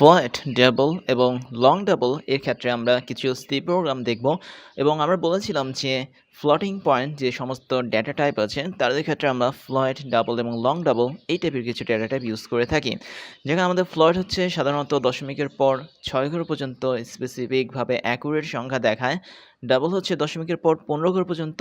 ফ্লয়েট double এবং long double এর ক্ষেত্রে আমরা কিছু সি প্রোগ্রাম দেখব এবং আমরা বলেছিলাম যে ফ্লটিং পয়েন্ট যে সমস্ত ডেটা টাইপ আছে, তাদের ক্ষেত্রে আমরা ফ্লয়েড ডাবল এবং লং ডাবল এই টাইপের কিছু ডেটা টাইপ ইউজ করে থাকি। যেখানে আমাদের ফ্লয়েড হচ্ছে সাধারণত দশমিকের পর ছয় ঘর পর্যন্ত স্পেসিফিকভাবে অ্যাকুরেট সংখ্যা দেখায়। ডাবল হচ্ছে দশমিকের পর পনেরো ঘর পর্যন্ত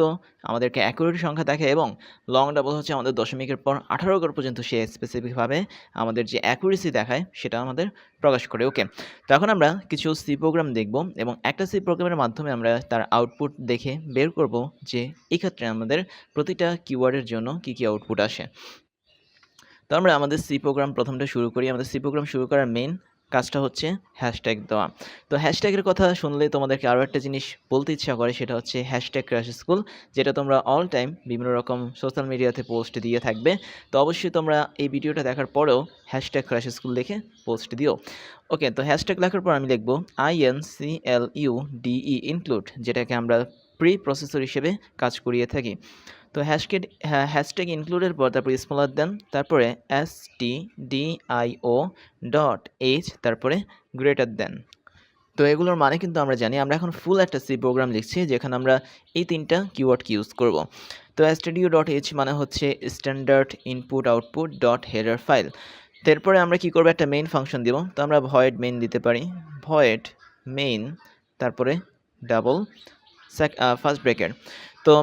আমাদেরকে অ্যাকুরেট সংখ্যা দেখায় এবং লং ডাবল হচ্ছে আমাদের দশমিকের পর আঠারো ঘর পর্যন্ত সে স্পেসিফিকভাবে আমাদের যে অ্যাকুরেসি দেখায়, সেটা আমাদের প্রকাশ করে। ওকে তো এখন আমরা কিছু সি প্রোগ্রাম দেখব এবং একটা সি প্রোগ্রামের মাধ্যমে আমরা তার আউটপুট দেখে বের করব। যে এই ক্ষেত্রে আমাদের প্রতিটা কিওয়ার্ডের জন্য কী কী আউটপুট আসে। তো আমরা আমাদের সি প্রোগ্রাম প্রথমটা শুরু করি। আমাদের সি প্রোগ্রাম শুরু করার মেন কাজটা হচ্ছে হ্যাশট্যাগ দেওয়া। তো হ্যাশট্যাগের কথা শুনলে তোমাদেরকে আরও একটা জিনিস বলতে ইচ্ছা করে, সেটা হচ্ছে হ্যাশট্যাগ ক্র্যাশ স্কুল যেটা তোমরা অল টাইম বিভিন্ন রকম সোশ্যাল মিডিয়াতে পোস্ট দিয়ে থাকবে। তো অবশ্যই তোমরা এই ভিডিওটা দেখার পরেও হ্যাশট্যাগ ক্র্যাশ স্কুল লিখে পোস্ট দিও। ওকে তো হ্যাশট্যাগ লেখার পর আমি লিখব I N C L U D E include যেটাকে আমরা প্রি প্রসেসর হিসেবে কাজ করিয়ে থাকি। তো হ্যাশট্যাগ হ্যাশট্যাগ ইনক্লুডের পর তারপরে স্মলার দেন, তারপরে S T D I O dot H তারপরে গ্রেটার দেন। তো এগুলোর মানে কিন্তু আমরা জানি, আমরা এখন ফুল একটা সি প্রোগ্রাম লিখছি, যেখানে আমরা এই তিনটা কিওয়ার্ডকে ইউজ করব। তো স্টুডিও ডট এইচ মানে হচ্ছে standard input output dot header file তারপরে আমরা কি করব, একটা মেইন ফাংশন দিব। তো আমরা ভয়েড মেইন দিতে পারি ভয়েড মেইন তারপরে ডাবল ফার্স্ট ব্রেকেট তো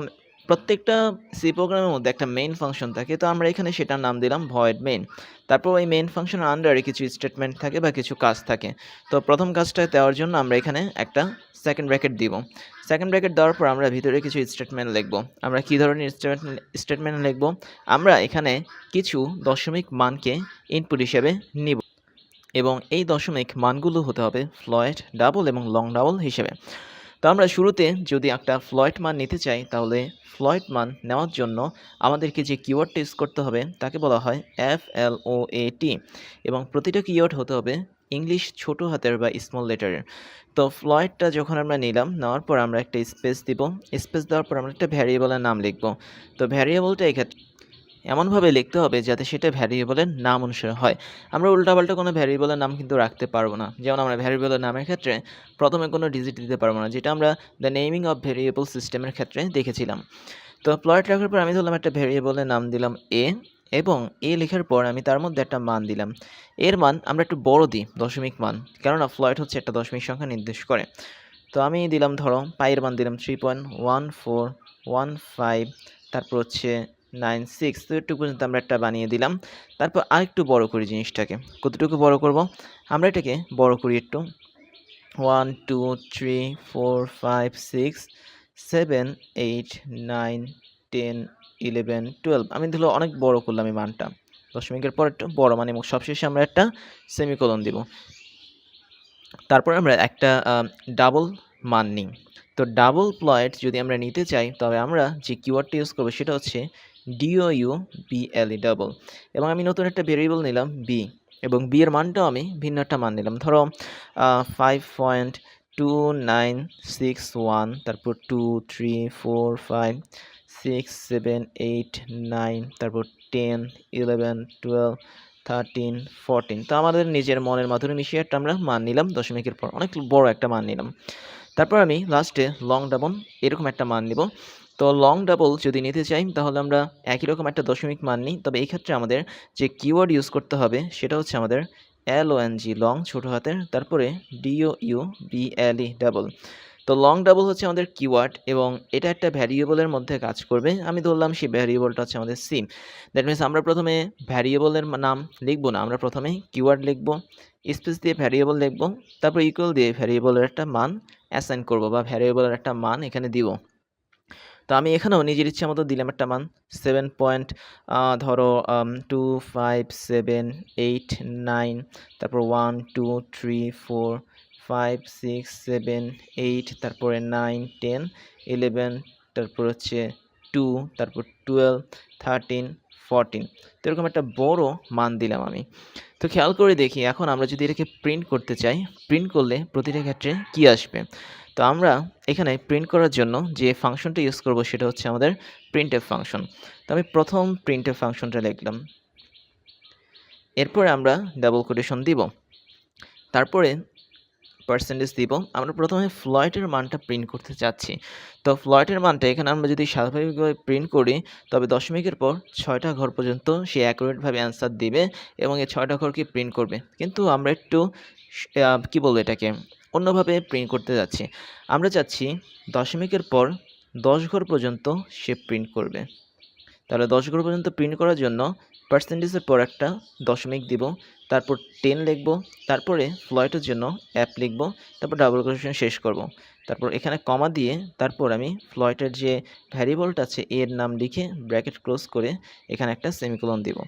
প্রত্যেকটা সি প্রোগ্রামের মধ্যে একটা মেইন ফাংশন থাকে, তো আমরা এখানে সেটার নাম দিলাম ভয়েড মেইন তারপর ওই মেইন ফাংশনের আন্ডারে কিছু স্টেটমেন্ট থাকে বা কিছু কাজ থাকে। তো প্রথম কাজটা দেওয়ার জন্য আমরা এখানে একটা সেকেন্ড ব্র্যাকেট দিব। সেকেন্ড ব্র্যাকেট দেওয়ার পর আমরা ভিতরে কিছু স্টেটমেন্ট লিখব। আমরা কী ধরনের স্টেটমেন্ট স্টেটমেন্ট লিখব? আমরা এখানে কিছু দশমিক মানকে ইনপুট হিসেবে নিব। এবং এই দশমিক মানগুলো হতে হবে ফ্লয়েড ডাবল এবং লং ডাবল হিসেবে। তো আমরা শুরুতে যদি একটা ফ্লয়েট মান নিতে চাই, তাহলে ফ্লয়েট মান নেওয়ার জন্য আমাদেরকে যে কিওয়ার্ডটা ইউজ করতে হবে, তাকে বলা হয় এফ এল ও এ টি এবং প্রতিটা কিওয়ার্ড হতে হবে ইংলিশ ছোট হাতের বা স্মল লেটারের তো ফ্লয়েটটা যখন আমরা নিলাম, নেওয়ার পর আমরা একটা স্পেস দিব। স্পেস দেওয়ার পর আমরা একটা ভ্যারিয়েবলের নাম লিখব। তো ভ্যারিয়েবলটা এক্ষেত্রে এমনভাবে লিখতে হবে যাতে সেটা ভ্যারিয়েবলের নাম অনুসারে হয়। আমরা উল্টাপাল্টা কোনো ভ্যারিয়েবলের নাম কিন্তু রাখতে পারব না। যেমন আমরা ভ্যারিয়েবলের নামের ক্ষেত্রে প্রথমে কোনো ডিজিট দিতে পারব না, যেটা আমরা দ্য নেমিং অফ ভ্যারিয়েবল সিস্টেমের ক্ষেত্রে দেখেছিলাম। তো প্লট রাখার পর আমি ধরলাম একটা ভ্যারিয়েবলের নাম দিলাম এ এবং এ লেখার পর আমি তার মধ্যে একটা মান দিলাম। এর মান আমরা একটু বড় দিই, দশমিক মান, কেননা ফ্লয়েট হচ্ছে একটা দশমিক সংখ্যা নির্দেশ করে। তো আমি দিলাম ধরো পায়ের মান দিলাম three point one four one five তারপর হচ্ছে নাইন সিক্স, তো একটু পর্যন্ত আমরা একটা বানিয়ে দিলাম। তারপর আরেকটু বড় করি জিনিসটাকে। কতটুকু বড় করব? আমরা এটাকে বড় করি একটু। One, two, three, four, five, six, seven, eight, nine, ten, eleven, twelve. আমি ধরো অনেক বড় করলাম এই মানটা। দশমিকের পর একটু বড় মানে সবশেষে আমরা একটা সেমিকোলন দিব। তারপর আমরা একটা ডাবল মান নিই। তো ডাবল প্লয়েট যদি আমরা নিতে চাই, তবে আমরা যে কিওয়ার্ডটা ইউজ করব সেটা হচ্ছে ডিও ইউ বিএলই ডাবল এবং আমি নতুন একটা ভেরিয়েবল নিলাম বি এবং বি এর মানটাও আমি ভিন্ন একটা মান নিলাম। ধরো five point two nine six one তারপর two three four five six seven eight nine তারপর ten eleven twelve thirteen fourteen তো আমাদের নিজের মনের মাধুরী মিশিয়ে একটা আমরা মান নিলাম, দশমিকের পর। অনেক বড় একটা মান নিলাম। তারপর আমি লাস্টে লং ডাবল এরকম একটা মান নিব। তো লং ডাবল যদি নিতে চাই, তাহলে আমরা একই রকম একটা দশমিক মান নিই। তবে এই ক্ষেত্রে আমাদের যে কিওয়ার্ড ইউজ করতে হবে, সেটা হচ্ছে আমাদের এল ও এন জি লং ছোটো হাতের, তারপরে D O U B L E double তো লং ডাবল হচ্ছে আমাদের কিওয়ার্ড এবং এটা একটা ভ্যারিয়েবলের মধ্যে কাজ করবে। আমি ধরলাম সেই ভ্যারিয়েবলটা হচ্ছে আমাদের সিম দ্যাট মিনস আমরা প্রথমে ভ্যারিয়েবলের নাম লিখব না, আমরা প্রথমে কিওয়ার্ড লিখব স্পেস দিয়ে ভ্যারিয়েবল লিখব, তারপর ইকুয়াল দিয়ে ভ্যারিয়েবলের একটা মান অ্যাসাইন করব বা ভ্যারিয়েবলের একটা মান এখানে দিব। তো আমি এখানেও নিজের ইচ্ছা মতো দিলাম একটা মান। সেভেন পয়েন্ট ধরো two five seven eight nine তারপর one two three four five six seven eight তারপরে নাইন টেন ইলেভেন তারপর হচ্ছে টু তারপর টুয়েলভ থার্টিন ফোরটিন তো এরকম একটা বড় মান দিলাম আমি। তো খেয়াল করে দেখি, এখন আমরা যদি এটাকে প্রিন্ট করতে চাই প্রিন্ট করলে প্রতিটা ক্ষেত্রে কি আসবে? তো আমরা এখানে প্রিন্ট করার জন্য যে ফাংশনটা ইউজ করব সেটা হচ্ছে আমাদের প্রিন্টের ফাংশন তো আমি প্রথম প্রিন্টের ফাংশনটা লিখলাম। এরপরে আমরা ডাবল কোটেশন দিব। তারপরে পার্সেন্টেজ দিব। আমরা প্রথমে ফ্লয়েটের মানটা প্রিন্ট করতে চাচ্ছি। তো ফ্লয়েটের মানটা এখানে আমরা যদি স্বাভাবিকভাবে প্রিন্ট করি, তবে দশমিকের পর ছয়টা ঘর পর্যন্ত সে অ্যাকুরেটভাবে অ্যান্সার দিবে এবং এই ছয়টা ঘরকে প্রিন্ট করবে। কিন্তু আমরা একটু কি বলব এটাকে? অন্যভাবে প্রিন্ট করতে যাচ্ছি। আমরা চাচ্ছি দশমিকের পর দশ ঘর পর্যন্ত সে প্রিন্ট করবে। তাহলে দশ ঘর পর্যন্ত প্রিন্ট করার জন্য পার্সেন্টেজের পর একটা দশমিক দিব, তারপর টেন লিখব, তারপরে ফ্লয়েটের জন্য অ্যাপ লিখব, তারপর ডাবল কোটেশন শেষ করব। তারপর এখানে কমা দিয়ে তারপর আমি ফ্লয়েটের যে ভ্যারিয়েবলটা আছে, এর নাম লিখে ব্র্যাকেট ক্লোজ করে এখানে একটা সেমিকোলন দিব।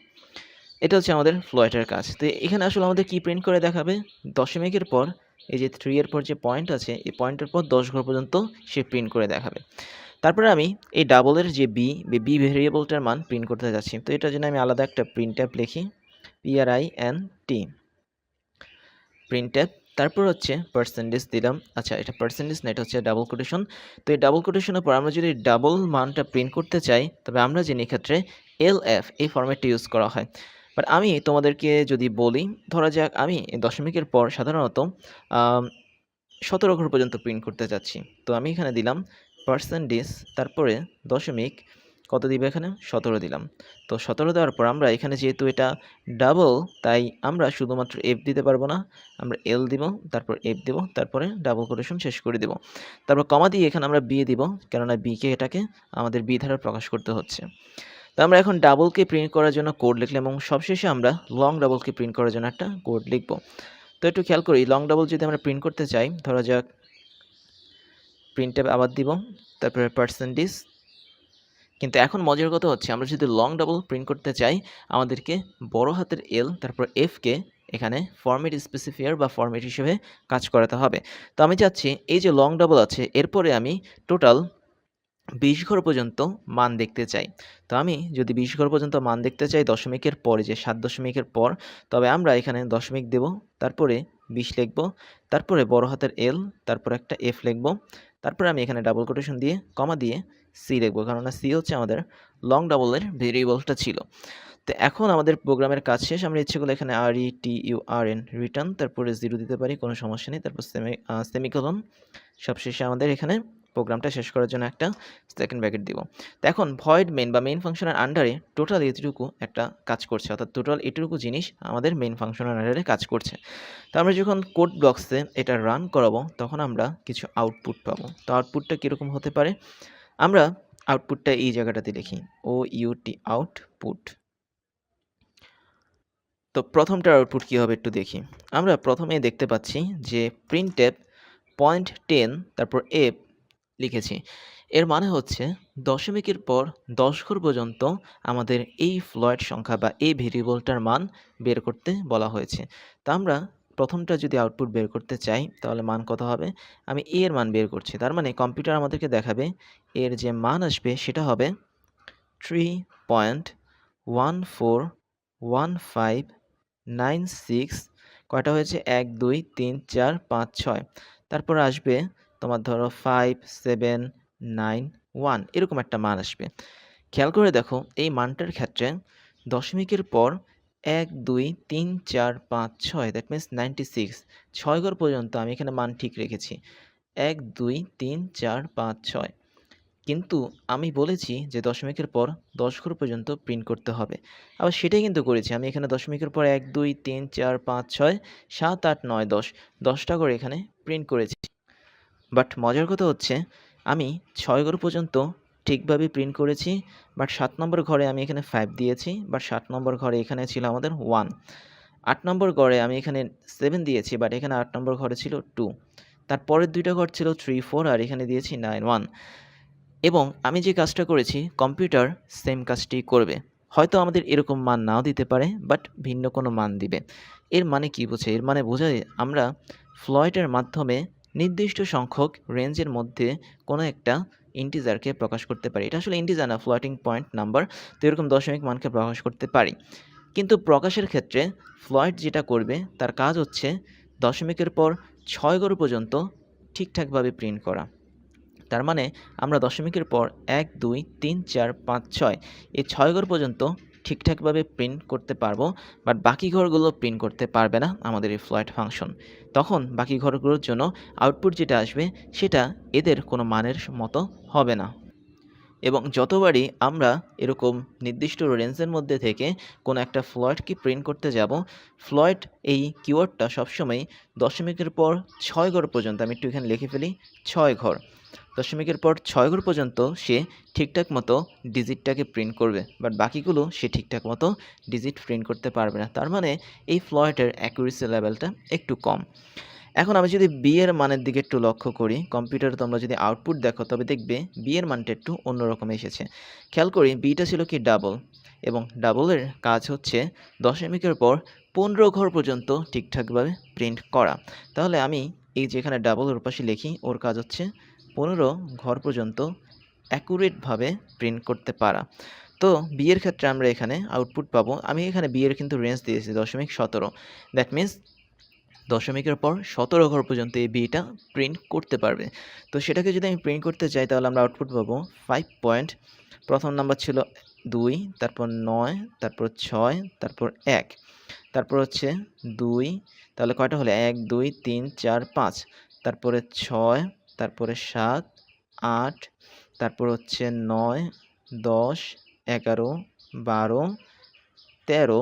এটা হচ্ছে আমাদের ফ্লয়েটের কাজ। তো এখানে আসলে আমাদের কি প্রিন্ট করে দেখাবে? দশমিকের পর এই যে থ্রি এর পর যে পয়েন্ট আছে, এই পয়েন্টের পর দশ ঘর পর্যন্ত সে প্রিন্ট করে দেখাবে। তারপরে আমি এই ডাবলের যে বি বি ভেরিয়েবলটার মান প্রিন্ট করতে যাচ্ছি। তো এটার জন্য আমি আলাদা একটা প্রিন্ট অ্যাপ লিখি P R I N T printf তারপর হচ্ছে পার্সেন্টেজ দিলাম। আচ্ছা এটা পার্সেন্টেজ না, এটা হচ্ছে ডাবল কোটেশন তো এই ডাবল কোটেশনের পর আমরা যদি ডাবল মানটা প্রিন্ট করতে চাই, তবে আমরা জানি এক্ষেত্রে এল এফ এই ফর্মেটটা ইউজ করা হয়। বাট আমি তোমাদেরকে যদি বলি, ধরা যাক আমি দশমিকের পর সাধারণত সতেরো ঘর পর্যন্ত প্রিন্ট করতে চাচ্ছি তো আমি এখানে দিলাম পার্সেন্টেজ তারপরে দশমিক, কত দিবে এখানে? সতেরো দিলাম। তো সতেরো দেওয়ার পর আমরা এখানে যেহেতু এটা ডাবল তাই আমরা শুধুমাত্র এফ দিতে পারব না। আমরা এল দিব, তারপর এফ দিব, তারপরে ডাবল কোটেশন শেষ করে দিব। তারপর কমা দিয়ে এখানে আমরা বি দিব, কেননা বিকে এটাকে আমাদের বি ধারা প্রকাশ করতে হচ্ছে। তো আমরা এখন ডাবলকে প্রিন্ট করার জন্য কোড লিখলাম এবং সবশেষে আমরা লং ডাবলকে প্রিন্ট করার জন্য একটা কোড লিখব। তো একটু খেয়াল করি লং ডাবল যদি আমরা প্রিন্ট করতে চাই, ধরা যাক প্রিন্ট আবার দিব, তারপরে পার্সেন্টেজ কিন্তু এখন মজার কথা হচ্ছে, আমরা যদি লং ডাবল প্রিন্ট করতে চাই, আমাদেরকে বড় হাতের এল তারপর এফকে এখানে ফর্মেট স্পেসিফিয়ার বা ফর্মেট হিসেবে কাজ করাতে হবে। তো আমি চাচ্ছি, এই যে লং ডাবল আছে, এরপরে আমি টোটাল বিশ ঘর পর্যন্ত মান দেখতে চাই। তো আমি যদি বিশ ঘর পর্যন্ত মান দেখতে চাই দশমিকের পরে যে সাত দশমিকের পর, তবে আমরা এখানে দশমিক দেব, তারপরে বিশ লিখব, তারপরে বড় হাতের এল তারপর একটা এফ লিখব, তারপরে আমি এখানে ডাবল কোটেশন দিয়ে কমা দিয়ে সি লিখব, কেননা সি হচ্ছে আমাদের লং ডাবলের ভেরিয়েবলটা ছিল। তো এখন আমাদের প্রোগ্রামের কাজ শেষ, আমরা ইচ্ছে করলে এখানে R E T U R N return তারপরে জিরো দিতে পারি, কোনো সমস্যা নেই, তারপর সেমি সেমিকলন সবশেষে আমাদের এখানে প্রোগ্রামটা শেষ করার জন্য একটা সেকেন্ড ব্যাকেট দিব। তো এখন ভয়েড মেন বা মেইন ফাংশনের আন্ডারে টোটাল এটুকু একটা কাজ করছে। অর্থাৎ টোটাল এটুকু জিনিস আমাদের মেইন ফাংশনের আন্ডারে কাজ করছে। তো আমরা যখন কোড বক্সে এটা রান করাবো, তখন আমরা কিছু আউটপুট পাবো। তো আউটপুটটা কীরকম হতে পারে? আমরা আউটপুটটা এই জায়গাটাতে লিখি ও ইউটি আউটপুট তো প্রথমটার আউটপুট কী হবে একটু দেখি। আমরা প্রথমে দেখতে পাচ্ছি যে প্রিন্ট এপ পয়েন্ট টেন তারপর এপ লিখেছি। এর মানে হচ্ছে দশমিকের পর দশ ঘর পর্যন্ত আমাদের এই ফ্লয়েড সংখ্যা বা এই ভেরিয়েবলটার মান বের করতে বলা হয়েছে। তা আমরা প্রথমটা যদি আউটপুট বের করতে চাই, তাহলে মান কত হবে? আমি এ এর মান বের করছি। তার মানে কম্পিউটার আমাদেরকে দেখাবে, এর যে মান আসবে সেটা হবে three point one four one five nine six কয়টা হয়েছে? এক, দুই, তিন, চার, পাঁচ, ছয়। তারপর আসবে তোমার ধরো ফাইভ সেভেন নাইন ওয়ান এরকম একটা মান আসবে। খেয়াল করে দেখো, এই মানটার ক্ষেত্রে দশমিকের পর এক, দুই, তিন, চার, পাঁচ, ছয় দ্যাট মিনস নাইনটি সিক্স ছয় ঘর পর্যন্ত আমি এখানে মান ঠিক রেখেছি। এক, দুই, তিন, চার, পাঁচ, ছয়। কিন্তু আমি বলেছি যে দশমিকের পর দশ ঘর পর্যন্ত প্রিন্ট করতে হবে। আবার সেটাই কিন্তু করেছি। আমি এখানে দশমিকের পর এক, দুই, তিন, চার, পাঁচ, ছয়, সাত, আট, নয়, দশ, দশটা করে এখানে প্রিন্ট করেছি। বাট মজার কথা হচ্ছে, আমি ছয় ঘর পর্যন্ত ঠিকভাবে প্রিন্ট করেছি বাট সাত নম্বর ঘরে আমি এখানে ফাইভ দিয়েছি বাট সাত নম্বর ঘরে এখানে ছিল আমাদের ওয়ান আট নম্বর ঘরে আমি এখানে সেভেন দিয়েছি বাট এখানে আট নম্বর ঘরে ছিল টু তারপরের দুইটা ঘর ছিল থ্রি ফোর আর এখানে দিয়েছি নাইন ওয়ান এবং আমি যে কাজটা করেছি কম্পিউটার সেম কাজটি করবে। হয়তো আমাদের এরকম মান নাও দিতে পারে বাট ভিন্ন কোনো মান দিবে। এর মানে কি বোঝে? এর মানে বোঝায় আমরা ফ্লয়েটের মাধ্যমে নির্দিষ্ট সংখ্যক রেঞ্জের মধ্যে কোনো একটা ইন্টিজারকে প্রকাশ করতে পারি। এটা আসলে ইন্টিজার না ফ্লোটিং পয়েন্ট নাম্বার তো এরকম দশমিক মানকে প্রকাশ করতে পারি। কিন্তু প্রকাশের ক্ষেত্রে ফ্লয়েড যেটা করবে, তার কাজ হচ্ছে দশমিকের পর ছয় গড় পর্যন্ত ঠিকঠাকভাবে প্রিন্ট করা। তার মানে আমরা দশমিকের পর এক, দুই, তিন, চার, পাঁচ, ছয়, এই ছয় ঘর পর্যন্ত ঠিকঠাকভাবে প্রিন্ট করতে পারব বাট বাকি ঘরগুলো প্রিন্ট করতে পারবে না আমাদের এই ফ্লয়েড ফাংশন তখন বাকি ঘরগুলোর জন্য আউটপুট যেটা আসবে, সেটা এদের কোনো মানের মতো হবে না। এবং যতবারই আমরা এরকম নির্দিষ্ট রেঞ্জের মধ্যে থেকে কোনো একটা ফ্লয়েডকে প্রিন্ট করতে যাব ফ্লয়েড এই কিওয়ার্ডটা সবসময় দশমিকের পর ছয় ঘর পর্যন্ত, আমি একটু এখানে লিখে ফেলি, ছয় ঘর। দশমিকের পর ছয় ঘর পর্যন্ত সে ঠিকঠাক মতো ডিজিটটাকে প্রিন্ট করবে বাট বাকিগুলো সে ঠিকঠাক মতো ডিজিট প্রিন্ট করতে পারবে না। তার মানে এই ফ্লয়েডের অ্যাকুরেসি লেভেলটা একটু কম। এখন আমি যদি বি এর মানের দিকে একটু লক্ষ্য করি কম্পিউটারে তোমরা যদি আউটপুট দেখো, তবে দেখবে বি এর মানটা একটু অন্যরকম এসেছে। খেয়াল করি বিটা ছিল কি ডাবল এবং ডাবলের কাজ হচ্ছে দশমিকের পর পনেরো ঘর পর্যন্ত ঠিকঠাকভাবে প্রিন্ট করা। তাহলে আমি এই যেখানে ডাবল ওর পাশে লিখি, ওর কাজ হচ্ছে পনেরো ঘর পর্যন্ত অ্যাকুরেটভাবে প্রিন্ট করতে পারা। তো বিয়ের ক্ষেত্রে আমরা এখানে আউটপুট পাবো। আমি এখানে বিয়ের কিন্তু রেঞ্জ দিয়েছি, দশমিক সতেরো। দ্যাট মিন্স দশমিকের পর সতেরো ঘর পর্যন্ত এই বিটা প্রিন্ট করতে পারবে। তো সেটাকে যদি আমি প্রিন্ট করতে চাই, তাহলে আমরা আউটপুট পাবো ফাইভ পয়েন্ট প্রথম নাম্বার ছিল দুই, তারপর নয়, তারপর ছয়, তারপর এক। তারপর হচ্ছে দুই, তাহলে কয়টা হলো? এক, দুই, তিন, চার, পাঁচ। তারপরে ছয় তারপরে সাত, আট, তারপর হচ্ছে নয়, দশ, এগারো, বারো, তেরো,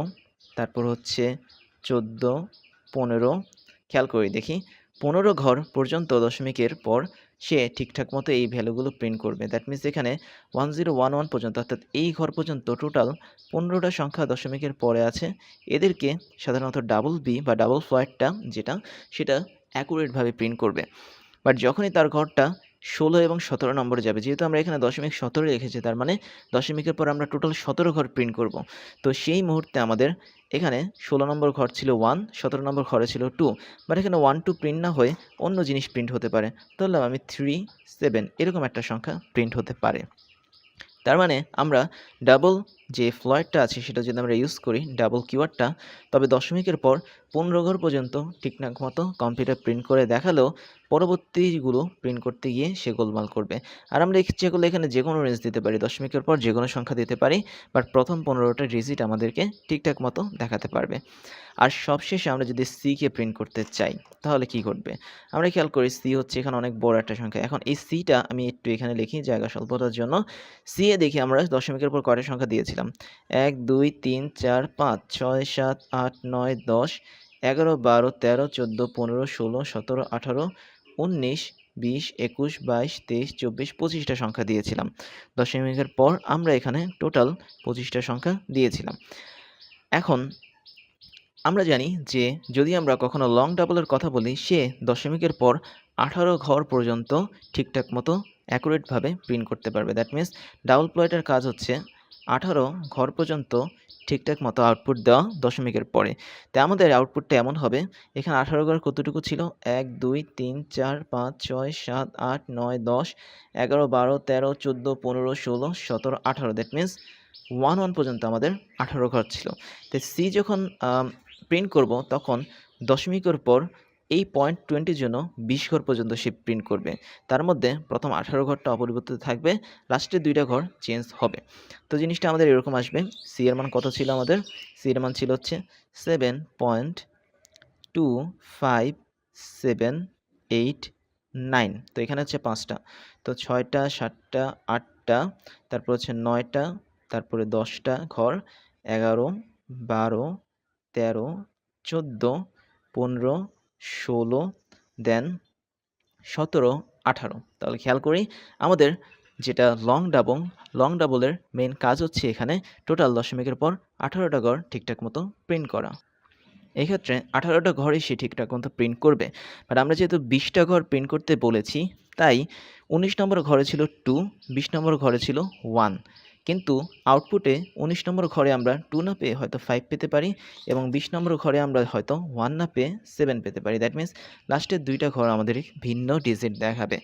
তারপর হচ্ছে চোদ্দ, পনেরো। খেয়াল করি দেখি, পনেরো ঘর পর্যন্ত দশমিকের পর সে ঠিকঠাক মতো এই ভ্যালুগুলো প্রিন্ট করবে। দ্যাট মিনস এখানে ওয়ান জিরো ওয়ান ওয়ান পর্যন্ত, অর্থাৎ এই ঘর পর্যন্ত টোটাল পনেরোটা সংখ্যা দশমিকের পরে আছে। এদেরকে সাধারণত ডাবল বি বা ডাবল ফ্লয়েডটা যেটা, সেটা অ্যাকুরেটভাবে প্রিন্ট করবে। বাট যখনই তার ঘরটা ষোলো এবং সতেরো নম্বরে যাবে, যেহেতু আমরা এখানে দশমিক সতেরো রেখেছি, তার মানে দশমিকের পর আমরা টোটাল সতেরো ঘর প্রিন্ট করব। তো সেই মুহূর্তে আমাদের এখানে ষোলো নম্বর ঘর ছিল ওয়ান সতেরো নম্বর ঘরে ছিল টু বাট এখানে ওয়ান টু প্রিন্ট না হয়ে অন্য জিনিস প্রিন্ট হতে পারে। ধরলাম আমি থ্রি সেভেন এরকম একটা সংখ্যা প্রিন্ট হতে পারে। তার মানে আমরা ডাবল যে ফ্লয়েডটা আছে সেটা যদি আমরা ইউজ করি ডাবল কিওয়ার্ডটা তবে দশমিকের পর পনেরো ঘর পর্যন্ত ঠিকঠাক মতো কম্পিউটার প্রিন্ট করে দেখালেও পরবর্তীগুলো প্রিন্ট করতে গিয়ে সে গোলমাল করবে। আর আমরা ইচ্ছে করলে এখানে যে কোনো রেঞ্জ দিতে পারি, দশমিকের পর যে কোনো সংখ্যা দিতে পারি বাট প্রথম পনেরোটা ডিজিট আমাদেরকে ঠিকঠাক মতো দেখাতে পারবে। আর সবশেষে আমরা যদি সিকে প্রিন্ট করতে চাই, তাহলে কি ঘটবে? আমরা খেয়াল করি সি হচ্ছে এখানে অনেক বড় একটা সংখ্যা। এখন এই সিটা আমি একটু এখানে লিখি জায়গা স্বল্পতার জন্য। সি এ দেখি আমরা দশমিকের পর কয়টা সংখ্যা দিয়েছিলাম এক, দুই, তিন, চার, পাঁচ, ছয়, সাত, আট, নয়, দশ, এগারো, বারো, তেরো, চোদ্দ, পনেরো, ষোলো, সতেরো, আঠারো, উনিশ, বিশ, একুশ, বাইশ, তেইশ, চব্বিশ, পঁচিশটা সংখ্যা দিয়েছিলাম। দশমিকের পর আমরা এখানে টোটাল পঁচিশটা সংখ্যা দিয়েছিলাম। এখন আমরা জানি যে যদি আমরা কখনো লং ডাবলের কথা বলি, সে দশমিকের পর আঠারো ঘর পর্যন্ত ঠিকঠাক মতো অ্যাকুরেটভাবে প্রিন্ট করতে পারবে। দ্যাট মিন্স ডাবল প্লয়েটের কাজ হচ্ছে আঠারো ঘর পর্যন্ত ঠিকঠাক মতো আউটপুট দেওয়া দশমিকের পরে। তাই আমাদের আউটপুটটা এমন হবে, এখানে আঠারো ঘর কতটুকু ছিল? এক, দুই, তিন, চার, পাঁচ, ছয়, সাত, আট, নয়, দশ, এগারো, বারো, তেরো, চোদ্দ, পনেরো, ষোলো, সতেরো, আঠারো। দ্যাট মিন্স ওয়ান ওয়ান পর্যন্ত আমাদের আঠারো ঘর ছিল। তো সি যখন প্রিন্ট করব, তখন দশমিকের পর এই পয়েন্ট টোয়েন্টির জন্য বিশ ঘর পর্যন্ত সে প্রিন্ট করবে। তার মধ্যে প্রথম আঠারো ঘরটা অপরিবর্তিত থাকবে লাস্টের দুইটা ঘর চেঞ্জ হবে। তো জিনিসটা আমাদের এরকম আসবে। সি এর মান কত ছিল আমাদের? সি এর মান ছিল হচ্ছে seven point two five seven eight nine তো এখানে হচ্ছে পাঁচটা। তো ছয়টা, সাতটা, আটটা, তারপর হচ্ছে নয়টা, তারপরে দশটা ঘর, এগারো, বারো, তেরো, চোদ্দ, পনেরো ষোলো দেন সতেরো, আঠারো। তাহলে খেয়াল করি, আমাদের যেটা লং ডাবল লং ডাবলের মেন কাজ হচ্ছে এখানে টোটাল দশমিকের পর আঠারোটা ঘর ঠিকঠাক মতো প্রিন্ট করা। এক্ষেত্রে আঠারোটা ঘরই সে ঠিকঠাক মতো প্রিন্ট করবে। বাট আমরা যেহেতু বিশটা ঘর প্রিন্ট করতে বলেছি, তাই উনিশ নম্বর ঘরে ছিল টু বিশ নম্বর ঘরে ছিল ওয়ান কিন্তু আউটপুটে উনিশ নম্বর ঘরে আমরা টু না পেয়ে হয়তো ফাইভ পেতে পারি এবং বিশ নম্বর ঘরে আমরা হয়তো ওয়ান না পেয়ে সেভেন পেতে পারি। দ্যাট মিনস লাস্টের দুইটা ঘর আমাদের ভিন্ন ডিজিট দেখাবে।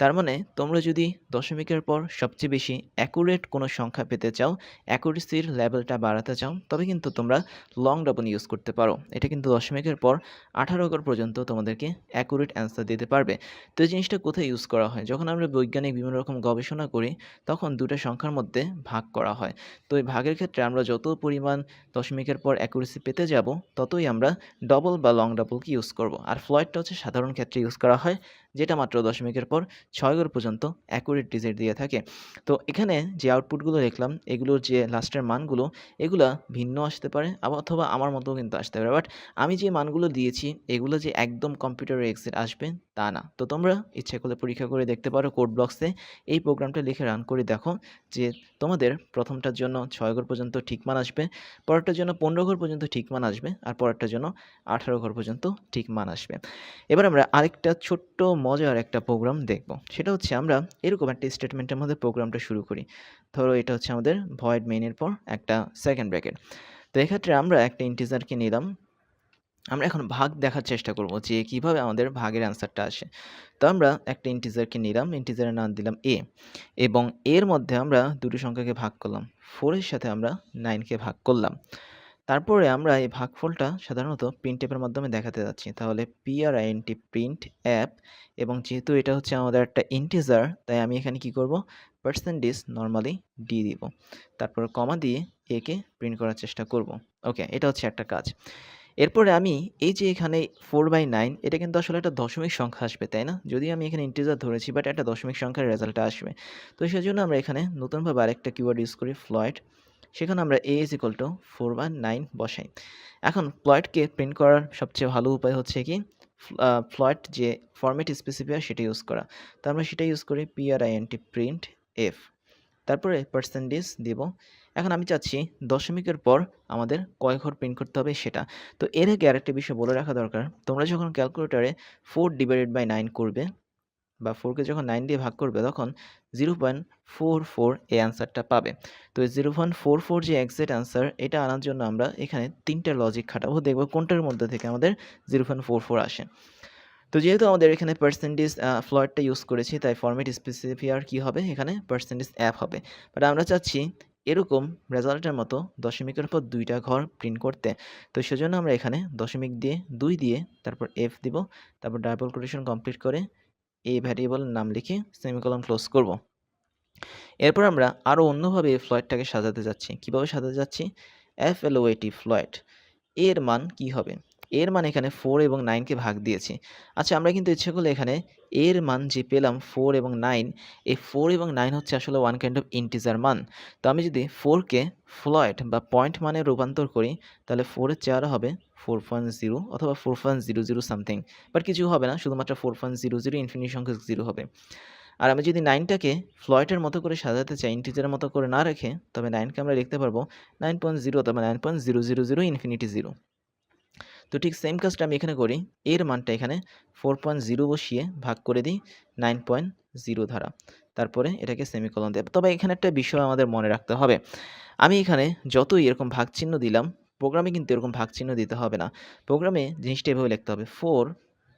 তার মানে তোমরা যদি দশমিকের পর সবচেয়ে বেশি অ্যাকুরেট কোনো সংখ্যা পেতে চাও অ্যাকুরেসির লেভেলটা বাড়াতে চাও, তবে কিন্তু তোমরা লং ডাবল ইউজ করতে পারো। এটা কিন্তু দশমিকের পর আঠারো ঘর পর্যন্ত তোমাদেরকে অ্যাকুরেট অ্যান্সার দিতে পারবে। তো এই জিনিসটা কোথায় ইউজ করা হয়? যখন আমরা বৈজ্ঞানিক বিভিন্ন রকম গবেষণা করি, তখন দুটো সংখ্যার মধ্যে ভাগ করা হয়। তো এই ভাগের ক্ষেত্রে আমরা যত পরিমাণ দশমিকের পর অ্যাকুরেসি পেতে যাব, ততই আমরা ডবল বা লং ডাবলকে ইউজ করব। আর ফ্লয়েডটা হচ্ছে সাধারণ ক্ষেত্রে ইউজ করা হয় যেটা মাত্র দশমিকের পর ছয় ঘর পর্যন্ত অ্যাকুরেট ডিজিট দিয়ে থাকে। তো এখানে যে আউটপুটগুলো দেখলাম, এগুলোর যে লাস্টের মানগুলো, এগুলা ভিন্ন আসতে পারে, আবার অথবা আমার মতো কিন্তু আসতে পারে। বাট আমি যে মানগুলো দিয়েছি, এগুলো যে একদম কম্পিউটারের এক্সিট আসবে তা না। তো তোমরা ইচ্ছে করলে পরীক্ষা করে দেখতে পারো কোড ব্লক্সে এই প্রোগ্রামটা লিখে রান করে দেখো যে তোমাদের প্রথমটার জন্য ছয় ঘর পর্যন্ত ঠিক মান আসবে, পরেরটার জন্য পনেরো ঘর পর্যন্ত ঠিক মান আসবে, আর পরেরটার জন্য আঠারো ঘর পর্যন্ত ঠিক মান আসবে। এবার আমরা আরেকটা ছোট্ট, মজার একটা প্রোগ্রাম দেখব। সেটা হচ্ছে আমরা এরকম একটা স্টেটমেন্টের মধ্যে প্রোগ্রামটা শুরু করি। ধরো এটা হচ্ছে আমাদের ভয়েড মেইনের পর একটা সেকেন্ড ব্র্যাকেট তো এক্ষেত্রে আমরা একটা ইন্টিজারকে নিলাম। আমরা এখন ভাগ দেখার চেষ্টা করব যে কীভাবে আমাদের ভাগের অ্যান্সারটা আসে। তো আমরা একটা ইন্টিজারকে নিলাম ইন্টিজারের নাম দিলাম এ এবং এর মধ্যে আমরা দুটো সংখ্যাকে ভাগ করলাম। ফোরের সাথে আমরা নাইনকে ভাগ করলাম। তারপরে আমরা এই ভাগফলটা সাধারণত প্রিন্ট অ্যাপের মাধ্যমে দেখাতে যাচ্ছি। তাহলে পিআরআইএনটি প্রিন্ট অ্যাপ এবং যেহেতু এটা হচ্ছে আমাদের একটা ইন্টিজার তাই আমি এখানে কি করব? পার্সেন্টেজ নর্মালি ডি দিব। তারপর কমা দিয়ে একে প্রিন্ট করার চেষ্টা করব। ওকে এটা হচ্ছে একটা কাজ। এরপরে আমি এই যে এখানে ফোর বাই নাইন এটা কিন্তু আসলে একটা দশমিক সংখ্যা আসবে, তাই না? যদি আমি এখানে ইন্টিজার ধরেছি বাট একটা দশমিক সংখ্যার রেজাল্টটা আসবে। তো সেজন্য আমরা এখানে নতুনভাবে আরেকটা কিওয়ার্ড ইউজ করি ফ্লয়েড সেখানে আমরা a is equal to four by nine বসাই। এখন ফ্লয়েডকে প্রিন্ট করার সবচেয়ে ভালো উপায় হচ্ছে কি? ফ্লয়েড যে ফরম্যাট স্পেসিফায়ার সেটা ইউজ করা। তো আমরা সেটা ইউজ করি P R I N T print F তারপরে পার্সেন্টেজ দেব। এখন আমি চাচ্ছি দশমিকের পর আমাদের কয় ঘর প্রিন্ট করতে হবে সেটা। তো এর আগে আরেকটা বিষয় বলে রাখা দরকার, তোমরা যখন ক্যালকুলেটারে ফোর ডিভাইডেড বাই নাইন করবে বা ফোরকে যখন নাইন দিয়ে ভাগ করবে তখন জিরো পয়েন্ট ফোর ফোর এই অ্যান্সারটা পাবে। তো জিরো পয়েন্ট ফোর ফোর যে এক্সাক্ট অ্যান্সার এটা আনার জন্য আমরা এখানে তিনটা লজিক খাটাবো, দেখব কোনটার মধ্যে থেকে আমাদের জিরো পয়েন্ট ফোর ফোর আসে। তো যেহেতু আমাদের এখানে পার্সেন্টেজ ফ্লয়েডটা ইউজ করেছি, তাই ফর্মেট স্পেসিফিয়ার কী হবে? এখানে পার্সেন্টেজ অ্যাপ হবে। বাট আমরা চাচ্ছি এরকম রেজাল্টের মতো দশমিকের পর দুইটা ঘর প্রিন্ট করতে। তো সেজন্য আমরা এখানে দশমিক দিয়ে দুই দিয়ে তারপর এফ দিব, তারপর ডাবল কোটেশন কমপ্লিট করে এই ভ্যারিয়েবলের নাম লিখে সেমিকলম ক্লোজ করব। এরপর আমরা আরও অন্যভাবে এই ফ্লয়েডটাকে সাজাতে যাচ্ছি। কীভাবে সাজাতে যাচ্ছি? এফ এল ওয়েটি ফ্লয়েড এর মান কি হবে? এর মান এখানে ফোর এবং নাইনকে ভাগ দিয়েছি। আচ্ছা আমরা কিন্তু ইচ্ছে করলে এখানে এর মান যে পেলাম ফোর এবং নাইন এই ফোর এবং নাইন হচ্ছে আসলে ওয়ান কাইন্ড অফ ইন্টিজার মান। তো আমি যদি ফোরকে ফ্লয়েড বা পয়েন্ট মানে রূপান্তর করি, তাহলে ফোরের চেহারা হবে ফোর পয়েন্ট জিরো অথবা four point zero zero something but কিছু হবে না, শুধুমাত্র four point zero zero infinity সংখ্যক জিরো হবে। আর আমি যদি নাইনটাকে ফ্লয়েটের মতো করে সাজাতে চাই ইন্টিজারের মতো করে না রেখে, তবে নাইনকে আমরা লিখতে পারব নাইন পয়েন্ট জিরো অথবা nine point zero zero zero infinity zero তো ঠিক সেম কাজটা আমি এখানে করি। এর মানটা এখানে ফোর পয়েন্ট জিরো বসিয়ে ভাগ করে দিই নাইন পয়েন্ট জিরো ধারা। তারপরে এটাকে সেমিকলন দেব তবে এখানে একটা বিষয় আমাদের মনে রাখতে হবে। আমি এখানে যতই এরকম ভাগ চিহ্ন দিলাম প্রোগ্রামে কিন্তু এরকম ভাগ চিহ্ন দিতে হবে না। প্রোগ্রামে জিনিসটা এভাবে লিখতে হবে ফোর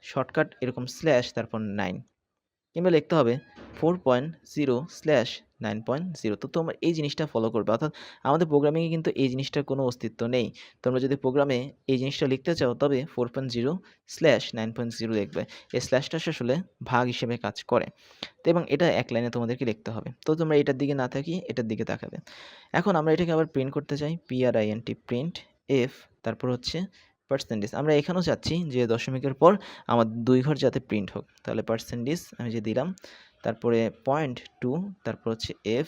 শর্টকাট এরকম স্ল্যাশ তারপর নাইন কিংবা লিখতে হবে four point zero slash nine point zero তো তোমরা এই জিনিসটা ফলো করবে। অর্থাৎ আমাদের প্রোগ্রামিংয়ে কিন্তু এই জিনিসটার কোনো অস্তিত্ব নেই। তোমরা যদি প্রোগ্রামে এই জিনিসটা লিখতে চাও, তবে four point zero slash nine point zero লিখবে। এই স্ল্যাশটা আসলে ভাগ হিসেবে কাজ করে। তো এবং এটা এক লাইনে তোমাদেরকে লিখতে হবে। তো তোমরা এটার দিকে না থাকি, এটার দিকে তাকাবে। এখন আমরা এটাকে আবার প্রিন্ট করতে চাই। পিআরআইএনটি প্রিন্ট এফ তারপর হচ্ছে পার্সেন্টেজ আমরা এখানেও চাচ্ছি যে দশমিকের পর আমার দুই ঘর যাতে প্রিন্ট হোক। তাহলে পার্সেন্টেজ আমি যে দিলাম তারপরে পয়েন্ট টু তারপর হচ্ছে এফ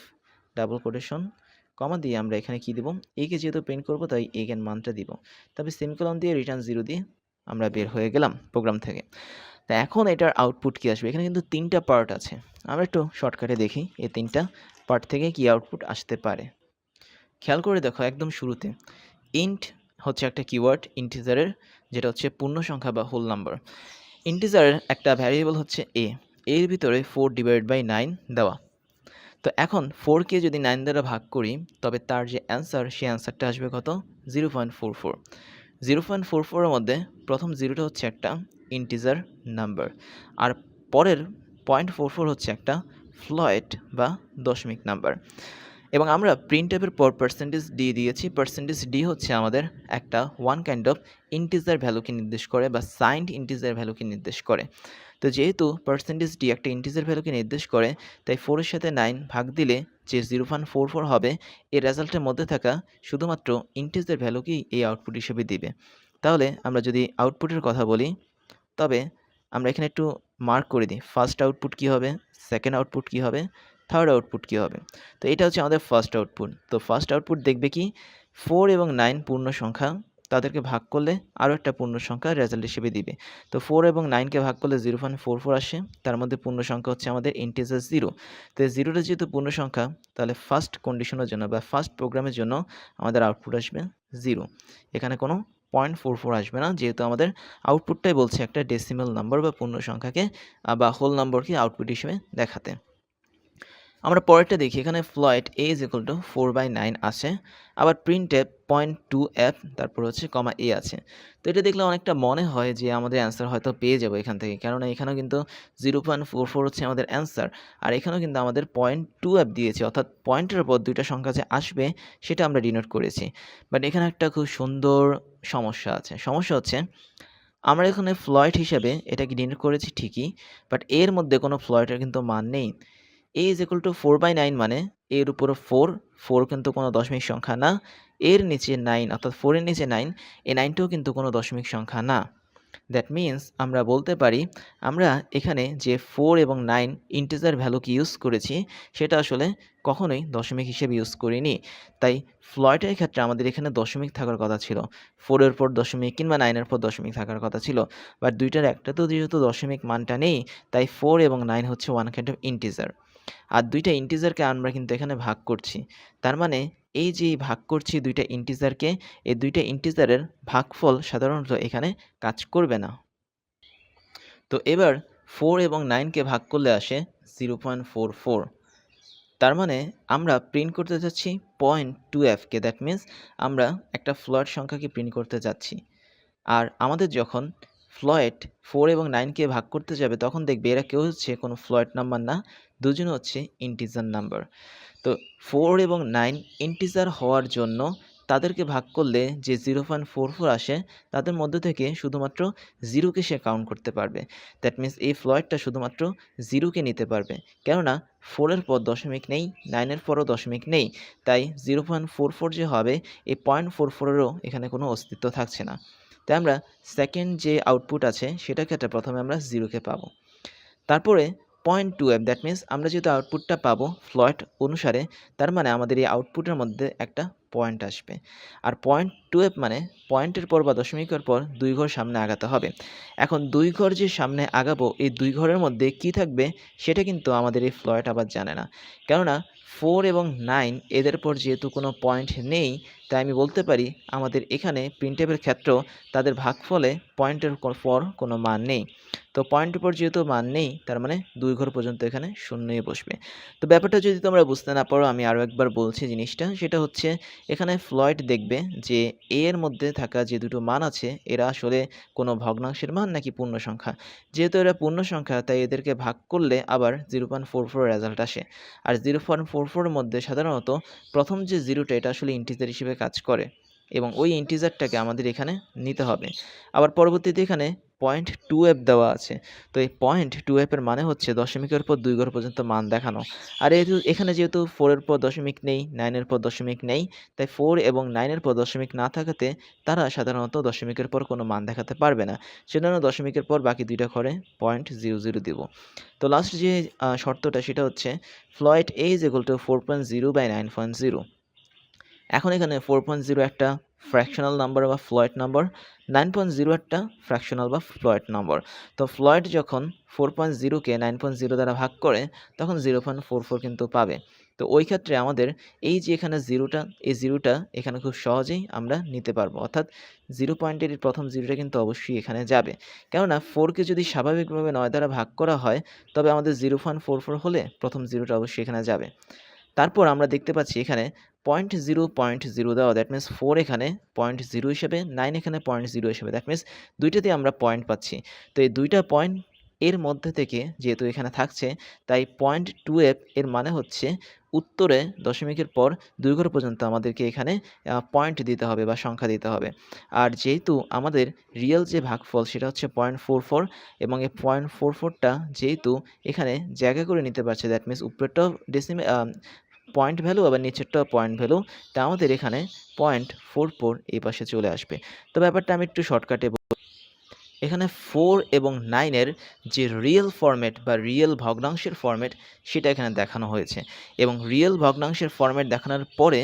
ডাবল কোটেশন কমা দিয়ে আমরা এখানে কি দিব? একে যেহেতু প্রিন্ট করব, তাই এগেন মানটা দিব। তবে সেমিকলন দিয়ে রিটার্ন জিরো দিয়ে আমরা বের হয়ে গেলাম প্রোগ্রাম থেকে। তা এখন এটার আউটপুট কী আসবে? এখানে কিন্তু তিনটা পার্ট আছে। আমরা একটু শর্টকাটে দেখি এই তিনটা পার্ট থেকে কি আউটপুট আসতে পারে। খেয়াল করে দেখো একদম শুরুতে। ইন্ট হচ্ছে একটা কিওয়ার্ড ইন্টিজারের যেটা হচ্ছে পূর্ণ সংখ্যা বা হোল নাম্বার ইন্টিজারের একটা ভ্যারিয়েবল হচ্ছে এ এর ভিতরে ফোর ডিভাইড বাই নাইন দেওয়া। তো এখন ফোরকে যদি নাইন দ্বারা ভাগ করি, তবে তার যে অ্যান্সার সেই অ্যান্সারটা আসবে কত? Zero point four four zero point four ফোরের মধ্যে প্রথম জিরোটা হচ্ছে একটা ইন্টিজার নাম্বার আর পরের পয়েন্ট ফোর ফোর হচ্ছে একটা ফ্লয়েড বা দশমিক নাম্বার এবং আমরা প্রিন্ট টাইপের পর পার্সেন্টেজ ডি দিয়েছি। পার্সেন্টেজ ডি হচ্ছে আমাদের একটা ওয়ান কাইন্ড অফ ইন্টিজার ভ্যালুকে নির্দেশ করে বা সাইন্ড ইন্টিজার ভ্যালুকে নির্দেশ করে। তো যেহেতু পার্সেন্টেজ ডি একটা ইন্টিজার ভ্যালুকে নির্দেশ করে, তাই ফোরের সাথে নাইন ভাগ দিলে যে জিরো পয়েন্ট ফোর ফোর হবে, এই রেজাল্টের মধ্যে থাকা শুধুমাত্র ইন্টিজার ভ্যালুকেই এই আউটপুট হিসেবে দিবে। তাহলে আমরা যদি আউটপুটের কথা বলি, তবে আমরা এখানে একটু মার্ক করে দিই। ফার্স্ট আউটপুট কী হবে? সেকেন্ড আউটপুট কী হবে? থার্ড আউটপুট কী হবে? তো এটা হচ্ছে আমাদের ফার্স্ট আউটপুট তো ফার্স্ট আউটপুট দেখবে কি? ফোর এবং নাইন পূর্ণ সংখ্যা তাদেরকে ভাগ করলে আরও একটা পূর্ণ সংখ্যা রেজাল্ট হিসেবে দিবে। তো ফোর এবং নাইনকে ভাগ করলে জিরো পয়েন্ট ফোর ফোর আসে, তার মধ্যে পূর্ণ সংখ্যা হচ্ছে আমাদের ইন্টিজার জিরো তো জিরোটা যেহেতু পূর্ণ সংখ্যা, তাহলে ফার্স্ট কন্ডিশনের জন্য বা ফার্স্ট প্রোগ্রামের জন্য আমাদের আউটপুট আসবে জিরো এখানে কোনো পয়েন্ট ফোর ফোর আসবে না, যেহেতু আমাদের আউটপুটটাই বলছে একটা ডেসিমেল নাম্বার বা পূর্ণ সংখ্যাকে, বা হোল নম্বরকে আউটপুট হিসেবে দেখাতে। আমরা পরেরটা দেখি, এখানে float a is equal to four by nine আছে, আবার প্রিন্ট পয়েন্ট টু এফ তারপর হচ্ছে কমা এ আছে। তো এটা দেখলে অনেকটা মনে হয় যে আমাদের অ্যান্সার হয়তো পেয়ে যাব এখান থেকে, কেননা এখানেও কিন্তু জিরো পয়েন্ট ফোর ফোর হচ্ছে আমাদের অ্যান্সার আর এখানেও কিন্তু আমাদের পয়েন্ট টু এফ দিয়েছে, অর্থাৎ পয়েন্টের উপর দুইটা সংখ্যা যে আসবে, সেটা আমরা ডিনোট করেছি। বাট এখানে একটা খুব সুন্দর সমস্যা আছে, সমস্যা হচ্ছে আমরা এখানে ফ্লয়েড হিসেবে এটাকে ডিনোট করেছি ঠিকই বাট এর মধ্যে কোনো ফ্লয়েডের কিন্তু মান নেই। A is equal to four by nine মানে এর উপরে ফোর ফোর কিন্তু কোনো দশমিক সংখ্যা না। এর নিচে নাইন অর্থাৎ ফোরের নিচে নাইন এই নাইনটাও কিন্তু কোনো দশমিক সংখ্যা না। দ্যাট মিন্স আমরা বলতে পারি, আমরা এখানে যে ফোর এবং নাইন ইন্টিজার ভ্যালুকে ইউজ করেছি, সেটা আসলে কখনোই দশমিক হিসেবে ইউজ করিনি। তাই ফ্লয়েটের ক্ষেত্রে আমাদের এখানে দশমিক থাকার কথা ছিল। ফোরের পর দশমিক কিংবা নাইনের পর দশমিক থাকার কথা ছিল। বাট দুইটার একটা তো যেহেতু দশমিক মানটা নেই, তাই ফোর এবং নাইন হচ্ছে ওয়ান কাইন্ড অফ ইন্টিজার আর দুইটা ইন্টিজারকে আমরা কিন্তু এখানে ভাগ করছি। তার মানে এই যে ভাগ করছি দুইটা ইন্টিজারকে এই দুইটা ইন্টিজারের ভাগফল সাধারণত এখানে কাজ করবে না। তো এবার ফোর এবং নাইনকে ভাগ করলে আসে জিরো পয়েন্ট ফোর ফোর তার মানে আমরা প্রিন্ট করতে যাচ্ছি পয়েন্ট টু এফকে দ্যাট মিন্স আমরা একটা ফ্লয়েড সংখ্যাকে প্রিন্ট করতে যাচ্ছি। আর আমাদের যখন ফ্লয়েড ফোর এবং নাইনকে ভাগ করতে যাবে, তখন দেখবে এরা কেউ হচ্ছে কোনো ফ্লয়েড নাম্বার না। দুজন হচ্ছে ইন্টিজার নাম্বার তো ফোর এবং নাইন ইন্টিজার হওয়ার জন্য তাদেরকে ভাগ করলে যে জিরো পয়েন্ট ফোর ফোর আসে, তাদের মধ্যে থেকে শুধুমাত্র জিরোকে সে কাউন্ট করতে পারবে। দ্যাট মিন্স এই ফ্লয়েডটা শুধুমাত্র জিরোকে নিতে পারবে। কেননা ফোরের পর দশমিক নেই নাইনের পরও দশমিক নেই। তাই জিরো পয়েন্ট ফোর ফোর যে হবে, এই পয়েন্ট ফোর ফোরেরও এখানে কোনো অস্তিত্ব থাকছে না। তাই আমরা সেকেন্ড যে আউটপুট আছে সেটা ক্ষেত্রে প্রথমে আমরা জিরোকে পাবো। তারপরে point two F that means আমরা যেহেতু আউটপুটটা পাবো ফ্লয়েড অনুসারে, তার মানে আমাদের এই আউটপুটের মধ্যে একটা পয়েন্ট আসবে। আর পয়েন্ট টু এফ মানে পয়েন্টের পর বা দশমিকের পর দুই ঘর সামনে আগাতে হবে। এখন দুই ঘর যে সামনে আগাবো, এই দুই ঘরের মধ্যে কি থাকবে, সেটা কিন্তু আমাদের এই ফ্লয়েড আবার জানে না। কেননা ফোর এবং নাইন এদের পর যেহেতু কোনো পয়েন্ট নেই তাই আমি বলতে পারি, আমাদের এখানে প্রিন্টেপের ক্ষেত্রেও তাদের ভাগফলে পয়েন্টের পর কোনো মান নেই। তো পয়েন্টের পর যেহেতু মান নেই, তার মানে দুই ঘর পর্যন্ত এখানে শূন্যই বসবে। তো ব্যাপারটা যদি তোমরা বুঝতে না পারো, আমি আরও একবার বলছি জিনিসটা, সেটা হচ্ছে এখানে ফ্লয়েড দেখবে যে এ এর মধ্যে থাকা যে দুটো মান আছে, এরা আসলে কোনো ভগ্নাংশের মান নাকি পূর্ণ সংখ্যা। যেহেতু এরা পূর্ণ সংখ্যা, তাই এদেরকে ভাগ করলে আবার zero point four four result আসে। আর জিরো পয়েন্ট ফোর ফোরের মধ্যে সাধারণত প্রথম যে জিরোটা এটা আসলে ইন্টিজার হিসেবে কাজ করে এবং ওই ইন্টিজারটাকে আমাদের এখানে নিতে হবে। আবার পরবর্তীতে এখানে পয়েন্ট টু এফ দেওয়া আছে। তো এই পয়েন্ট টু এফের মানে হচ্ছে দশমিকের পর দুই ঘর পর্যন্ত মান দেখানো। আর যেহেতু এখানে যেহেতু ফোরের পর দশমিক নেই নাইনের পর দশমিক নেই, তাই ফোর এবং নাইনের পর দশমিক না থাকাতে তারা সাধারণত দশমিকের পর কোনো মান দেখাতে পারবে না। সেজন্য দশমিকের পর বাকি দুইটা ঘরে পয়েন্ট জিরো জিরো দিব। তো লাস্ট যে শর্তটা সেটা হচ্ছে float a is two four point zero by nine point zero এখন এখানে ফোর পয়েন্ট জিরো একটা ফ্র্যাকশনাল নাম্বার বা float number nine point zero একটা ফ্র্যাকশনাল বা ফ্লয়েড নাম্বার তো ফ্লয়েড যখন ফোর পয়েন্ট জিরোকে নাইন পয়েন্ট জিরো দ্বারা ভাগ করে, তখন জিরো পয়েন্ট ফোর ফোর কিন্তু পাবে। তো ওই ক্ষেত্রে আমাদের এই যে এখানে জিরোটা এই জিরোটা এখানে খুব সহজেই আমরা নিতে পারব। অর্থাৎ জিরো পয়েন্টের প্রথম জিরোটা কিন্তু অবশ্যই এখানে যাবে। কেননা ফোরকে যদি স্বাভাবিকভাবে নয় দ্বারা ভাগ করা হয়, তবে আমাদের জিরো পয়েন্ট ফোর ফোর হলে প্রথম জিরোটা অবশ্যই এখানে যাবে। তারপর আমরা দেখতে পাচ্ছি এখানে পয়েন্ট জিরো পয়েন্ট জিরো দেওয়া দ্যাট মিনস ফোর এখানে পয়েন্ট জিরো হিসেবে নাইন এখানে পয়েন্ট জিরো হিসেবে দ্যাট মিনস দুইটাতে আমরা পয়েন্ট পাচ্ছি। তো এই দুইটা পয়েন্ট এর মধ্যে থেকে যেহেতু এখানে থাকছে, তাই পয়েন্ট টু এর মানে হচ্ছে উত্তরে দশমিকের পর দুই ঘর পর্যন্ত আমাদেরকে এখানে পয়েন্ট দিতে হবে বা সংখ্যা দিতে হবে। আর যেহেতু আমাদের রিয়েল যে ভাগফল সেটা হচ্ছে পয়েন্ট ফোর ফোর এবং এই পয়েন্ট ফোর ফোরটা যেহেতু এখানে জায়গা করে নিতে পারছে দ্যাট মিনস উপরেরটাও ডেসিমে পয়েন্ট ভ্যালু আবার নিচেরটাও পয়েন্ট ভ্যালু তা আমাদের এখানে পয়েন্ট ফোর ফোর এই পাশে চলে আসবে। তো ব্যাপারটা আমি একটু শর্টকাটে এখানে ফোর এবং নাইনের যে রিয়েল ফরম্যাট বা রিয়েল ভগ্নাংশের ফরম্যাট সেটা এখানে দেখানো হয়েছে। এবং রিয়েল ভগ্নাংশের ফরম্যাট দেখানোর পরে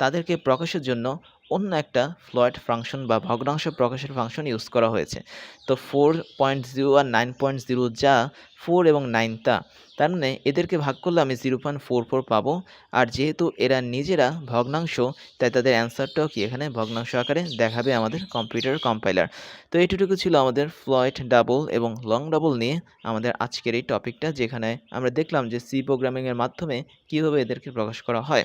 তাদেরকে প্রকাশের জন্য অন্য একটা ফ্লয়েড ফাংশন বা ভগ্নাংশ প্রকাশের ফাংশন ইউজ করা হয়েছে। তো ফোর পয়েন্ট জিরো আর নাইন পয়েন্ট জিরো যা ফোর এবং নাইন তা তার মানে এদেরকে ভাগ করলে আমি জিরো পয়েন্ট ফোর ফোর পাবো। আর যেহেতু এরা নিজেরা ভগ্নাংশ, তাই তাদের অ্যান্সারটাও কি এখানে ভগ্নাংশ আকারে দেখাবে আমাদের কম্পিউটার কম্পাইলার তো এইটুকু ছিল আমাদের ফ্লয়েড ডাবল এবং লং ডাবল নিয়ে আমাদের আজকের এই টপিকটা যেখানে আমরা দেখলাম যে সি প্রোগ্রামিংয়ের মাধ্যমে কীভাবে এদেরকে প্রকাশ করা হয়।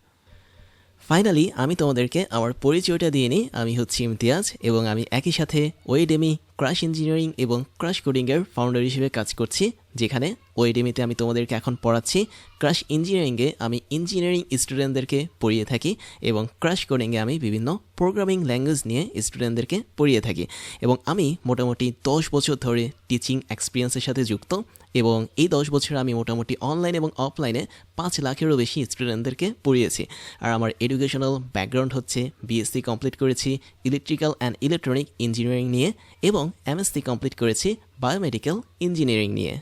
ফাইনালি আমি তোমাদেরকে আমার পরিচয়টা দিয়ে নিই। আমি হচ্ছি ইমতিয়াজ এবং আমি একই সাথে ওয়েডেমি ক্রাশ ইঞ্জিনিয়ারিং এবং ক্রাশ কোডিংয়ের ফাউন্ডার হিসেবে কাজ করছি, যেখানে ওয়েডেমিতে আমি তোমাদেরকে এখন পড়াচ্ছি। ক্রাশ ইঞ্জিনিয়ারিংয়ে আমি ইঞ্জিনিয়ারিং স্টুডেন্টদেরকে পড়িয়ে থাকি এবং ক্রাশ কোডিংয়ে আমি বিভিন্ন প্রোগ্রামিং ল্যাঙ্গুয়েজ নিয়ে স্টুডেন্টদেরকে পড়িয়ে থাকি। এবং আমি মোটামুটি দশ বছর ধরে টিচিং এক্সপিরিয়েন্সের সাথে যুক্ত। এবং এই দশ বছর আমি মোটামুটি অনলাইন এবং অফলাইনে পাঁচ লাখেরও বেশি স্টুডেন্টদেরকে পড়িয়েছি। আর আমার এডুকেশনাল ব্যাকগ্রাউন্ড হচ্ছে বিএসসি কমপ্লিট করেছি ইলেকট্রিক্যাল অ্যান্ড ইলেকট্রনিক ইঞ্জিনিয়ারিং নিয়ে এবং এমএসসি কমপ্লিট করেছি বায়োমেডিক্যাল ইঞ্জিনিয়ারিং নিয়ে।